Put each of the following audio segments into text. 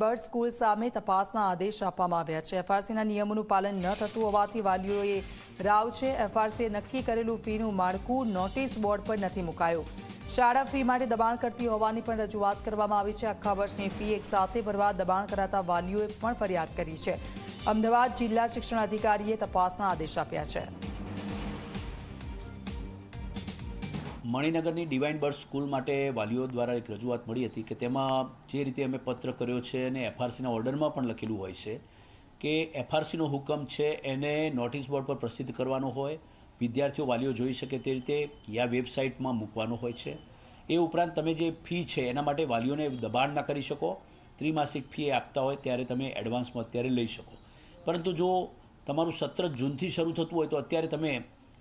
Bird school સામે તપાસના આદેશ આપવામાં આવ્યા છે. એફઆરસીના નિયમોનું પાલન ન થતું હોવાથી વાલીઓએ રાવ છે. એફઆરસીએ નક્કી કરેલું ફીનું માળખું નોટિસ બોર્ડ પર નથી મુકાયું. શાળા ફી માટે દબાણ કરતી હોવાની પણ રજૂઆત કરવામાં આવી છે. આખા વર્ષની ફી એક સાથે ભરવા દબાણ કરાતા વાલીઓએ પણ ફરિયાદ કરી છે. અમદાવાદ જિલ્લા શિક્ષણ અધિકારીએ તપાસના આદેશ આપ્યા છે. મણિનગરની ડિવાઇન બર્ડ સ્કૂલ માટે વાલીઓ દ્વારા એક રજૂઆત મળી હતી કે તેમાં જે રીતે અમે પત્ર કર્યો છે અને એફઆરસીના ઓર્ડરમાં પણ લખેલું હોય છે કે એફઆરસીનો હુકમ છે એને નોટિસ બોર્ડ પર પ્રસિદ્ધ કરવાનો હોય, વિદ્યાર્થીઓ વાલીઓ જોઈ શકે તે રીતે યા વેબસાઇટમાં મૂકવાનો હોય છે. એ ઉપરાંત તમે જે ફી છે એના માટે વાલીઓને દબાણ ના કરી શકો, ત્રિમાસિક ફી આપતા હોય ત્યારે તમે એડવાન્સમાં અત્યારે લઈ શકો. પરંતુ જો તમારું સત્ર જૂનથી શરૂ થતું હોય તો અત્યારે તમે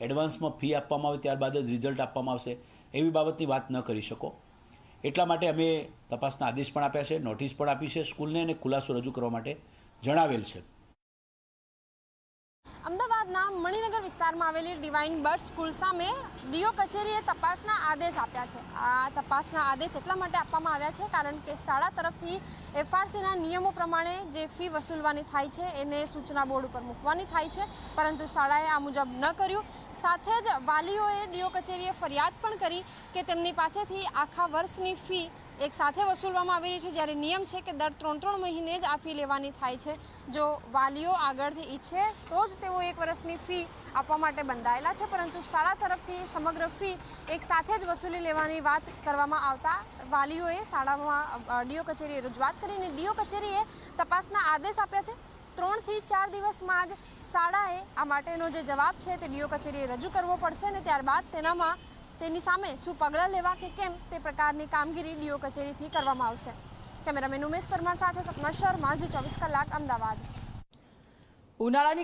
એડવાન્સમાં ફી આપવામાં આવે, ત્યારબાદ જ રિઝલ્ટ આપવામાં આવશે, એવી બાબતની વાત ન કરી શકો. એટલા માટે અમે તપાસના આદેશ પણ આપ્યા છે, નોટિસ પણ આપી છે, સ્કૂલને અને ખુલાસો રજૂ કરવા માટે જણાવેલ છે. અમદાવાદના મણિનગર વિસ્તારમાં આવેલી ડિવાઇન બર્ડ સ્કૂલ સામે ડીઓ કચેરીએ તપાસના આદેશ આપ્યા છે. આ તપાસના આદેશ એટલા માટે આપવામાં આવ્યા છે કારણ કે શાળા તરફથી એફઆરસીના નિયમો પ્રમાણે જે ફી વસૂલવાની થાય છે એને સૂચના બોર્ડ ઉપર મૂકવાની થાય છે. પરંતુ શાળાએ આ મુજબ ન કર્યું. સાથે જ વાલીઓએ ડીઓ કચેરીએ ફરિયાદ પણ કરી કે તેમની પાસેથી આખા વર્ષની ફી એક સાથે વસૂલવામાં આવી રહી છે. જ્યારે નિયમ છે કે દર ત્રણ ત્રણ મહિને જ આ ફી લેવાની થાય છે. જો વાલીઓ આગળથી ઈચ્છે તો જ તેઓ એક વર્ષની ફી આપવા માટે બંધાયેલા છે, પરંતુ શાળા તરફથી સમગ્ર ફી એક જ વસૂલી લેવાની વાત કરવામાં આવતા વાલીઓએ શાળામાં ડીઓ કચેરીએ રજૂઆત કરીને ડીઓ કચેરીએ તપાસના આદેશ આપ્યા છે. ત્રણથી ચાર દિવસમાં જ શાળાએ આ માટેનો જે જવાબ છે તે ડીઓ કચેરીએ રજૂ કરવો પડશે અને ત્યારબાદ તેનામાં તેની સામે શું પગલાં લેવા કે કેમ તે પ્રકારની કામગીરી ડીઓ કચેરીથી કરવામાં આવશે. કેમેરામેન ઉમેશ પરમાર સાથે સપના શર્મા, ઝી ચોવીસ કલાક, અમદાવાદ. ઉનાળાની